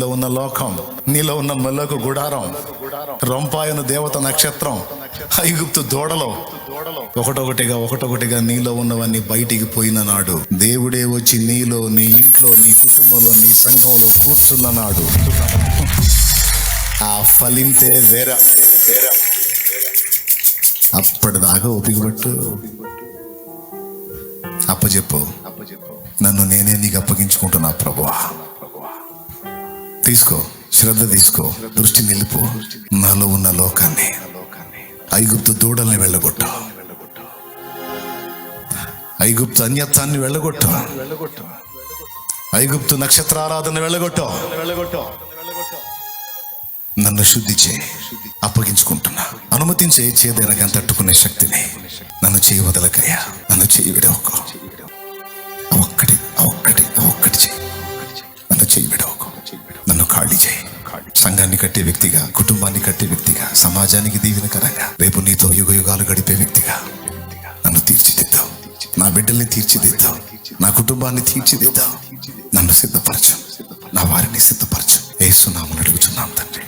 నీలో ఉన్న లోకం నీలో ఉన్న మెల్లకు గుడారం రొంపాయను దేవత నక్షత్రం ఐగుప్తు దూడలో. ఒకటొకటిగా ఒకటొకటిగా నీలో ఉన్నవన్నీ బయటికి పోయిన నాడు దేవుడే వచ్చి నీలో నీ ఇంట్లో నీ కుటుంబంలో నీ సంఘంలో కూర్చున్న నాడు. ఆ ఫలింతే వేరా. అప్పటిదాకా ఓపిక అప్పచెప్పు అప్పచెప్పు. నన్ను నేనే నీకు అప్పగించుకుంటున్నా ప్రభువా. తీసుకో శ్రద్ధ తీసుకో దృష్టి నిలుపు. నాలో ఉన్న లోకాన్ని ఐగుప్తు దూడల్ని వెళ్ళగొట్టు. ఐగుప్తు అన్యత్వాన్ని వెళ్ళగొట్టు. ఐగుప్తు నక్షత్రారాధన వెళ్ళగొట్టు. నన్ను శుద్ధి చేయి అప్పగించుకుంటున్నా. అనుమతించే చేదైన తట్టుకునే శక్తిని నన్ను చేయి వదలకయ్యా. నన్ను చేయి విడవకు. సంఘాన్ని కట్టే వ్యక్తిగా కుటుంబాన్ని కట్టే వ్యక్తిగా సమాజానికి దీవెనకరంగా రేపు నీతో యుగ యుగాలు గడిపే వ్యక్తిగా నన్ను తీర్చిదిద్దాం నా బిడ్డల్ని తీర్చిదిద్దాం నా కుటుంబాన్ని తీర్చిదిద్దాం నన్ను సిద్ధపరచు. నా వారిని సిద్ధపరచు. ఏసునామని అడుగుతున్నాం తండ్రి.